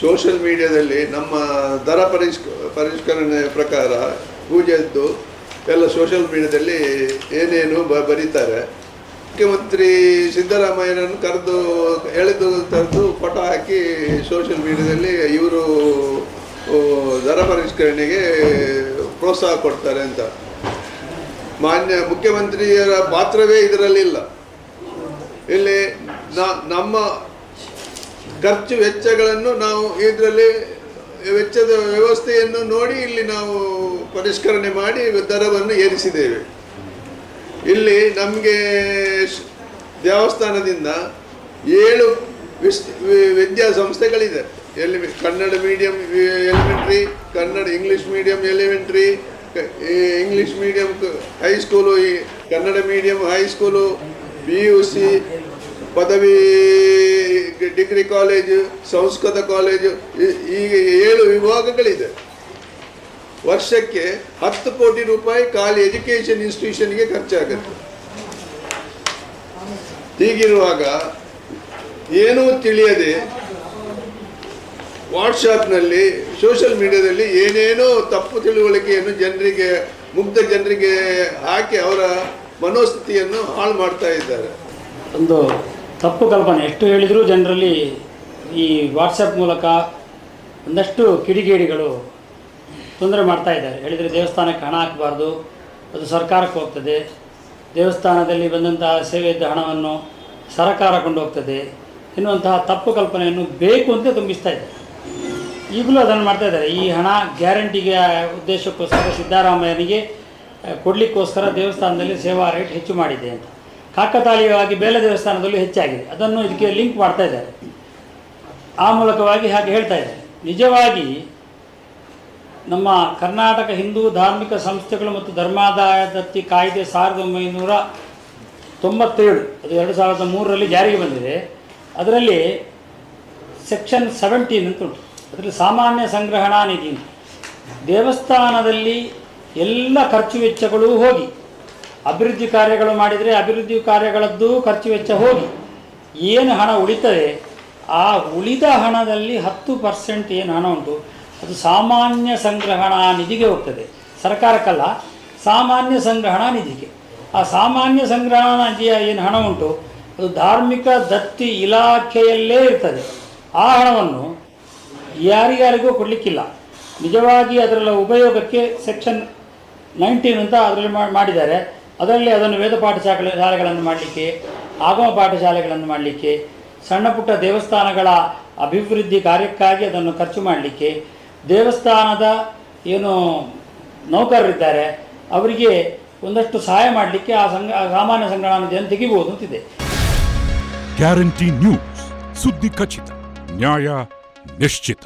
Social ಮೀಡಿಯಾದಲ್ಲಿ ನಮ್ಮ ದರ ಪರಿಷ್ಕ, ಪರಿಷ್ಕರಣೆ ಪ್ರಕಾರ ಪೂಜೆದ್ದು ಎಲ್ಲ ಸೋಷಿಯಲ್ ಮೀಡಿಯಾದಲ್ಲಿ ಏನೇನು ಬ, ಬರೀತಾರೆ. ಮುಖ್ಯಮಂತ್ರಿ ಸಿದ್ದರಾಮಯ್ಯನನ್ನು ಕರೆದು, ಎಳೆದು ತರೆದು ಫೋಟೋ ಹಾಕಿ ಸೋಷಿಯಲ್ ಮೀಡಿಯಾದಲ್ಲಿ ಇವರು ದರ ಪರಿಷ್ಕರಣೆಗೆ ಪ್ರೋತ್ಸಾಹ ಕೊಡ್ತಾರೆ ಅಂತ. ಮಾನ್ಯ ಮುಖ್ಯಮಂತ್ರಿಯರ ಪಾತ್ರವೇ ಇದರಲ್ಲಿಲ್ಲ. ಇಲ್ಲಿ ನಮ್ಮ ಖರ್ಚು ವೆಚ್ಚಗಳನ್ನು ನಾವು ಇದರಲ್ಲಿ ವೆಚ್ಚದ ವ್ಯವಸ್ಥೆಯನ್ನು ನೋಡಿ ಇಲ್ಲಿ ನಾವು ಪರಿಷ್ಕರಣೆ ಮಾಡಿ ದರವನ್ನು ಏರಿಸಿದ್ದೇವೆ. ಇಲ್ಲಿ ನಮಗೆ ದೇವಸ್ಥಾನದಿಂದ ಏಳು ವಿಶ್ ವಿದ್ಯಾ ವಿದ್ಯಾಸಂಸ್ಥೆಗಳಿದೆ ಎಲ್ಲಿ Kannada medium elementary, Kannada English medium, elementary English medium high school Kannada medium high school P U C, ಪದವಿ ಡಿಗ್ರಿ ಕಾಲೇಜು ಸಂಸ್ಕೃತ ಕಾಲೇಜು ಈಗ ಏಳು ವಿಭಾಗಗಳಿದೆ. ವರ್ಷಕ್ಕೆ ಹತ್ತು ಕೋಟಿ ರೂಪಾಯಿ ಖಾಲಿ ಎಜುಕೇಷನ್ ಇನ್ಸ್ಟಿಟ್ಯೂಷನ್ಗೆ ಖರ್ಚಾಗುತ್ತೆ. ಹೀಗಿರುವಾಗ ಏನೂ ತಿಳಿಯದೆ ವಾಟ್ಸಾಪ್ನಲ್ಲಿ ಸೋಷಿಯಲ್ ಮೀಡಿಯಾದಲ್ಲಿ ಏನೇನೋ ತಪ್ಪು ತಿಳುವಳಿಕೆಯನ್ನು ಜನರಿಗೆ, ಮುಗ್ಧ ಜನರಿಗೆ ಹಾಕಿ ಅವರ ಮನೋಸ್ಥಿತಿಯನ್ನು ಹಾಳು ಮಾಡ್ತಾ ಇದ್ದಾರೆ. ಒಂದು ತಪ್ಪು ಕಲ್ಪನೆ. ಎಷ್ಟು ಹೇಳಿದರೂ ಜನರಲ್ಲಿ ಈ ವಾಟ್ಸಪ್ ಮೂಲಕ ಒಂದಷ್ಟು ಕಿಡಿಗೇಡಿಗಳು ತೊಂದರೆ ಮಾಡ್ತಾ ಇದ್ದಾರೆ. ಹೇಳಿದರೆ ದೇವಸ್ಥಾನಕ್ಕೆ ಹಣ ಹಾಕಬಾರ್ದು, ಅದು ಸರ್ಕಾರಕ್ಕೆ ಹೋಗ್ತದೆ. ದೇವಸ್ಥಾನದಲ್ಲಿ ಬಂದಂತಹ ಸೇವೆಯಿದ್ದ ಹಣವನ್ನು ಸರಕಾರ ಕೊಂಡೋಗ್ತದೆ. ಎನ್ನುವಂತಹ ತಪ್ಪು ಕಲ್ಪನೆಯನ್ನು ಬೇಕು ಅಂತ ತುಂಬಿಸ್ತಾ ಇದ್ದಾರೆ. ಈಗಲೂ ಅದನ್ನು ಮಾಡ್ತಾ ಇದ್ದಾರೆ. ಈ ಹಣ ಗ್ಯಾರಂಟಿಗೆ ಉದ್ದೇಶಕ್ಕೋಸ್ಕರ ಸಿದ್ದರಾಮಯ್ಯನಿಗೆ, ಕೊಡಲಿಕ್ಕೋಸ್ಕರ ದೇವಸ್ಥಾನದಲ್ಲಿ ಸೇವಾ ರೇಟ್ ಹೆಚ್ಚು ಮಾಡಿದೆ ಅಂತ. ಕಾಕತಾಳೀಯವಾಗಿ ಬೇಲೆ ದೇವಸ್ಥಾನದಲ್ಲೂ ಹೆಚ್ಚಾಗಿದೆ. ಅದನ್ನು ಇದಕ್ಕೆ ಲಿಂಕ್ ಮಾಡ್ತಾ ಇದ್ದಾರೆ. ಆ ಮೂಲಕವಾಗಿ ಹಾಗೆ ಹೇಳ್ತಾ ಇದ್ದಾರೆ. ನಿಜವಾಗಿ ನಮ್ಮ ಕರ್ನಾಟಕ ಹಿಂದೂ ಧಾರ್ಮಿಕ ಸಂಸ್ಥೆಗಳು ಮತ್ತು ಧರ್ಮಾದಾಯ ದತ್ತಿ ಕಾಯ್ದೆ ಸಾವಿರದ ಒಂಬೈನೂರ ತೊಂಬತ್ತೇಳು, ಅದು ಎರಡು ಸಾವಿರದ ಮೂರರಲ್ಲಿ ಜಾರಿಗೆ ಬಂದಿದೆ. ಅದರಲ್ಲಿ ಸೆಕ್ಷನ್ ಸೆವೆಂಟೀನ್ ಅಂತ ಉಂಟು. ಅದರಲ್ಲಿ ಸಾಮಾನ್ಯ ಸಂಗ್ರಹಣಾ ನಿಧಿ ದೇವಸ್ಥಾನದಲ್ಲಿ ಎಲ್ಲ ಖರ್ಚು ವೆಚ್ಚಗಳು ಹೋಗಿ. ಅಭಿವೃದ್ಧಿ ಕಾರ್ಯಗಳು ಮಾಡಿದರೆ ಅಭಿವೃದ್ಧಿ ಕಾರ್ಯಗಳದ್ದು ಖರ್ಚು ವೆಚ್ಚ ಹೋಗಿ. ಏನು ಹಣ ಉಳಿತದೆ, ಆ ಉಳಿದ ಹಣದಲ್ಲಿ ಹತ್ತು ಪರ್ಸೆಂಟ್ ಏನು ಹಣ ಉಂಟು, ಅದು ಸಾಮಾನ್ಯ ಸಂಗ್ರಹಣಾ ನಿಧಿಗೆ ಹೋಗ್ತದೆ. ಸರ್ಕಾರಕ್ಕಲ್ಲ, ಸಾಮಾನ್ಯ ಸಂಗ್ರಹಣಾ ನಿಧಿಗೆ. ಆ ಸಾಮಾನ್ಯ ಸಂಗ್ರಹಣಾ ನಿಧಿಯ ಏನು ಹಣ ಉಂಟು, ಅದು ಧಾರ್ಮಿಕ ದತ್ತಿ ಇಲಾಖೆಯಲ್ಲೇ ಇರ್ತದೆ. ಆ ಹಣವನ್ನು ಯಾರಿಗಾರಿಗೂ ಕೊಡಲಿಕ್ಕಿಲ್ಲ. ನಿಜವಾಗಿ ಅದರ ಉಪಯೋಗಕ್ಕೆ ಸೆಕ್ಷನ್ ನೈನ್ಟೀನ್ ಅಂತ ಅದರಲ್ಲಿ ಮಾಡಿದ್ದಾರೆ. ಅದರಲ್ಲಿ ಅದನ್ನು ವೇದ ಪಾಠಶಾಲೆ ಶಾಲೆಗಳನ್ನು ಮಾಡಲಿಕ್ಕೆ, ಆಗಮ ಪಾಠಶಾಲೆಗಳನ್ನು ಮಾಡಲಿಕ್ಕೆ, ಸಣ್ಣ ಪುಟ್ಟ ದೇವಸ್ಥಾನಗಳ ಅಭಿವೃದ್ಧಿ ಕಾರ್ಯಕ್ಕಾಗಿ ಅದನ್ನು ಖರ್ಚು ಮಾಡಲಿಕ್ಕೆ, ದೇವಸ್ಥಾನದ ಏನು ನೌಕರರಿದ್ದಾರೆ ಅವರಿಗೆ ಒಂದಷ್ಟು ಸಹಾಯ ಮಾಡಲಿಕ್ಕೆ ಆ ಸಂಘ ಸಾಮಾನ್ಯ ಸಂಗ್ರಹಣ ನಿಧಿಯನ್ನು ತೆಗಿಬೋದು ಅಂತಿದೆ. ಗ್ಯಾರಂಟಿ ನ್ಯೂಸ್, ಸುದ್ದಿ ಖಚಿತ, ನ್ಯಾಯ ನಿಶ್ಚಿತ.